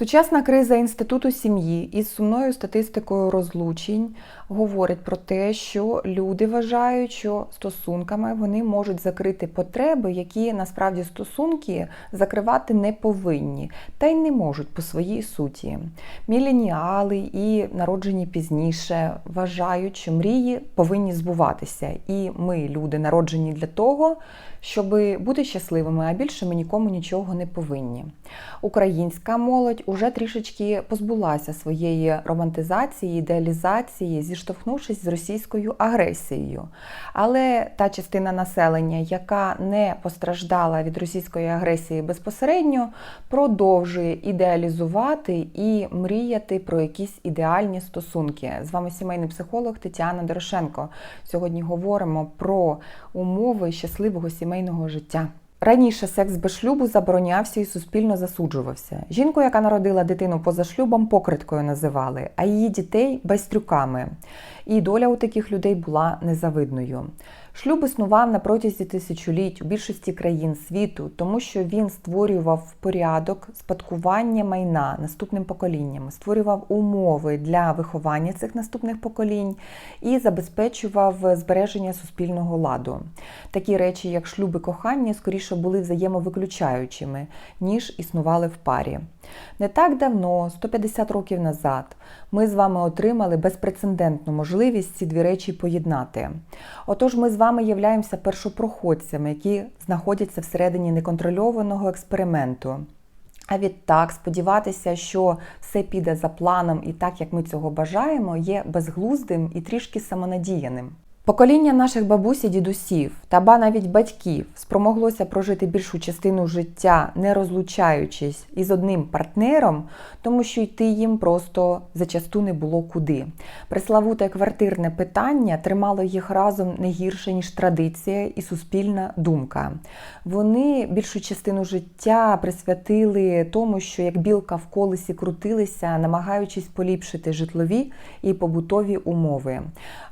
Сучасна криза інституту сім'ї із сумною статистикою розлучень говорить про те, що люди вважають, що стосунками вони можуть закрити потреби, які насправді стосунки закривати не повинні, та й не можуть по своїй суті. Міленіали і народжені пізніше вважають, що мрії повинні збуватися, і ми, люди, народжені для того, щоб бути щасливими, а більше ми нікому нічого не повинні. Українська молодь уже трішечки позбулася своєї романтизації, ідеалізації, зіштовхнувшись з російською агресією. Але та частина населення, яка не постраждала від російської агресії безпосередньо, продовжує ідеалізувати і мріяти про якісь ідеальні стосунки. З вами сімейний психолог Тетяна Дорошенко. Сьогодні говоримо про умови щасливого сімейного життя. Раніше секс без шлюбу заборонявся і суспільно засуджувався. Жінку, яка народила дитину поза шлюбом, покриткою називали, а її дітей байстрюками. І доля у таких людей була незавидною. Шлюб існував на протязі тисячоліть у більшості країн світу, тому що він створював порядок спадкування майна наступним поколінням, створював умови для виховання цих наступних поколінь і забезпечував збереження суспільного ладу. Такі речі, як шлюби кохання, скоріше були взаємовиключаючими, ніж існували в парі. Не так давно, 150 років назад, ми з вами отримали безпрецедентну можливість ці дві речі поєднати. Отож, ми з вами являємося першопроходцями, які знаходяться всередині неконтрольованого експерименту. А відтак сподіватися, що все піде за планом і так, як ми цього бажаємо, є безглуздим і трішки самонадіяним. Покоління наших бабусь і дідусів та ба навіть батьків спромоглося прожити більшу частину життя, не розлучаючись із одним партнером, тому що йти їм просто зачасту не було куди. Преславуте квартирне питання тримало їх разом не гірше, ніж традиція і суспільна думка. Вони більшу частину життя присвятили тому, що як білка в колесі крутилися, намагаючись поліпшити житлові і побутові умови.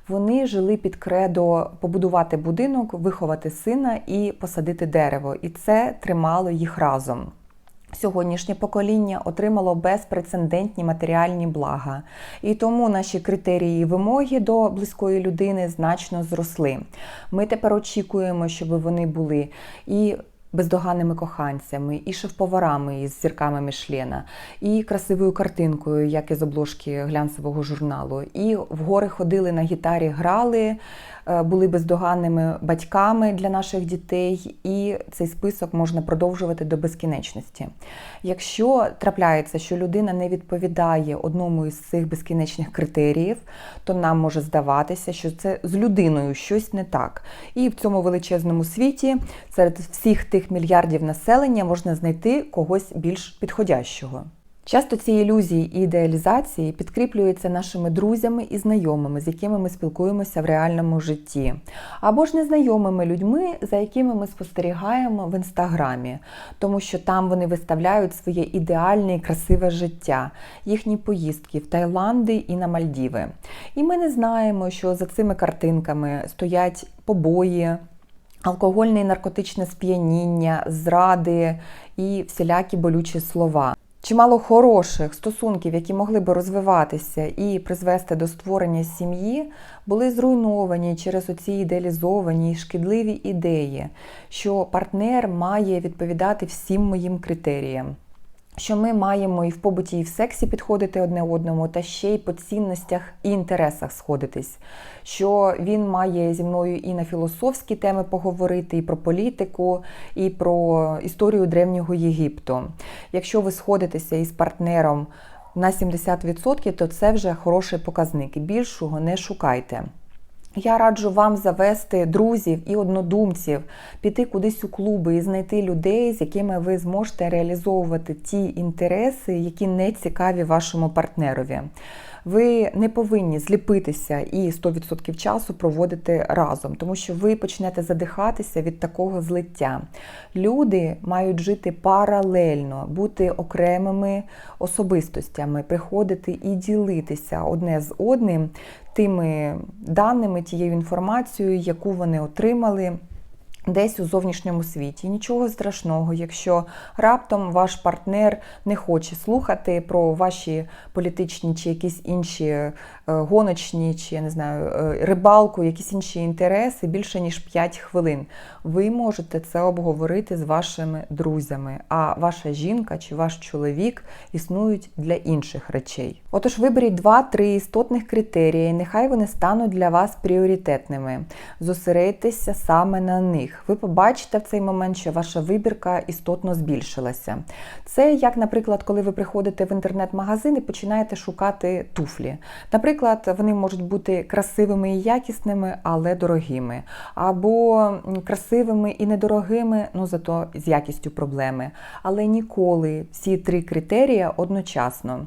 Вони жили під кредо побудувати будинок, виховати сина і посадити дерево, і це тримало їх разом. Сьогоднішнє покоління отримало безпрецедентні матеріальні блага, і тому наші критерії і вимоги до близької людини значно зросли. Ми тепер очікуємо, щоб вони були і бездоганними коханцями, і шеф-поварами із зірками Мішлена, і красивою картинкою, як із обложки глянцевого журналу. І в гори ходили на гітарі, грали, були бездоганними батьками для наших дітей, і цей список можна продовжувати до безкінечності. Якщо трапляється, що людина не відповідає одному із цих безкінечних критеріїв, то нам може здаватися, що це з людиною щось не так. І в цьому величезному світі серед всіх тих мільярдів населення можна знайти когось більш підходящого. Часто ці ілюзії і ідеалізації підкріплюються нашими друзями і знайомими, з якими ми спілкуємося в реальному житті, або ж незнайомими людьми, за якими ми спостерігаємо в інстаграмі, тому що там вони виставляють своє ідеальне і красиве життя, їхні поїздки в Таїланди і на Мальдіви. І ми не знаємо, що за цими картинками стоять побої. Алкогольне і наркотичне сп'яніння, зради і всілякі болючі слова. Чимало хороших стосунків, які могли би розвиватися і призвести до створення сім'ї, були зруйновані через оці ідеалізовані і шкідливі ідеї, що партнер має відповідати всім моїм критеріям. Що ми маємо і в побуті, і в сексі підходити одне одному, та ще й по цінностях і інтересах сходитись. Що він має зі мною і на філософські теми поговорити, і про політику, і про історію древнього Єгипту. Якщо ви сходитеся із партнером на 70%, то це вже хороший показник. Більшого не шукайте. Я раджу вам завести друзів і однодумців, піти кудись у клуби і знайти людей, з якими ви зможете реалізовувати ті інтереси, які не цікаві вашому партнерові. Ви не повинні зліпитися і 100% часу проводити разом, тому що ви почнете задихатися від такого злиття. Люди мають жити паралельно, бути окремими особистостями, приходити і ділитися одне з одним тими даними, тією інформацією, яку вони отримали Десь у зовнішньому світі нічого страшного, якщо раптом ваш партнер не хоче слухати про ваші політичні чи якісь інші е, гоночні, чи я не знаю, е, рибалку, якісь інші інтереси більше ніж 5 хвилин. Ви можете це обговорити з вашими друзями, а ваша жінка чи ваш чоловік існують для інших речей. Отож, виберіть два-три істотних критерії, нехай вони стануть для вас пріоритетними. Зосередьтеся саме на них. Ви побачите в цей момент, що ваша вибірка істотно збільшилася. Це як, наприклад, коли ви приходите в інтернет-магазин і починаєте шукати туфлі. Наприклад, вони можуть бути красивими і якісними, але дорогими, або красивими і недорогими, ну зато з якістю проблеми. Але ніколи всі три критерії одночасно.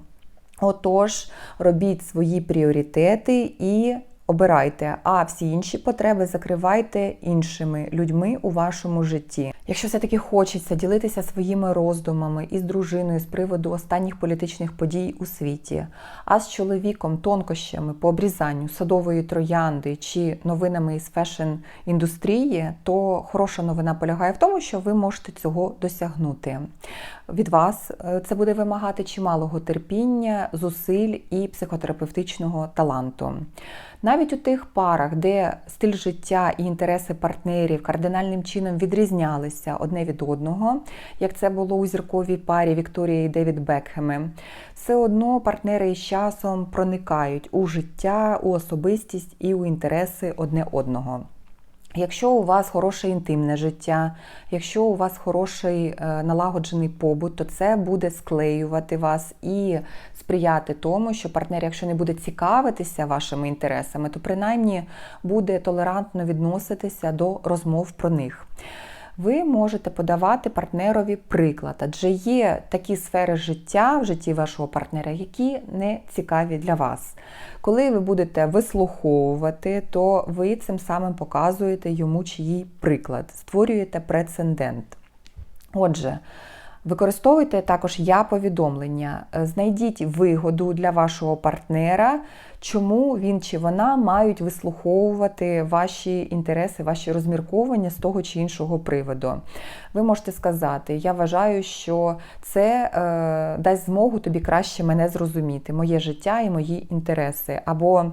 Отож, робіть свої пріоритети і обирайте, а всі інші потреби закривайте іншими людьми у вашому житті. Якщо все-таки хочеться ділитися своїми роздумами із дружиною з приводу останніх політичних подій у світі, а з чоловіком тонкощами по обрізанню садової троянди чи новинами із фешн-індустрії, то хороша новина полягає в тому, що ви можете цього досягнути. Від вас е, це буде вимагати чималого терпіння, зусиль і психотерапевтичного таланту. Навіть у тих парах, де стиль життя і інтереси партнерів кардинальним чином відрізнялися одне від одного, як це було у зірковій парі Вікторії і Девід Бекхеми, все одно партнери із часом проникають у життя, у особистість і у інтереси одне одного. Якщо у вас хороше інтимне життя, якщо у вас хороший е, налагоджений побут, то це буде склеювати вас і сприяти тому, що партнер, якщо не буде цікавитися вашими інтересами, то принаймні буде толерантно відноситися до розмов про них. Ви можете подавати партнерові приклад, адже є такі сфери життя в житті вашого партнера, які не цікаві для вас. Коли ви будете вислуховувати, то ви цим самим показуєте йому чиїй приклад, створюєте прецедент. Отже, Використовуйте також я повідомлення, знайдіть вигоду для вашого партнера, чому він чи вона мають вислуховувати ваші інтереси, ваші розмірковання з того чи іншого приводу. Ви можете сказати, я вважаю, що це е, дасть змогу тобі краще мене зрозуміти, моє життя і мої інтереси. Або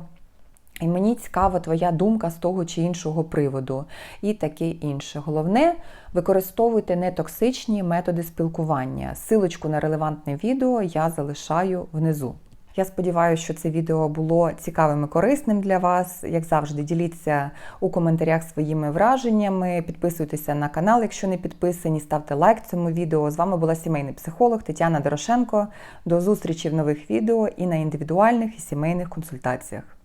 і мені цікава твоя думка з того чи іншого приводу, і таке інше. Головне, використовуйте нетоксичні методи спілкування. Силочку на релевантне відео я залишаю внизу. Я сподіваюся, що це відео було цікавим і корисним для вас. Як завжди, діліться у коментарях своїми враженнями, підписуйтеся на канал, якщо не підписані, ставте лайк цьому відео. З вами була сімейний психолог Тетяна Дорошенко. До зустрічі в нових відео і на індивідуальних і сімейних консультаціях.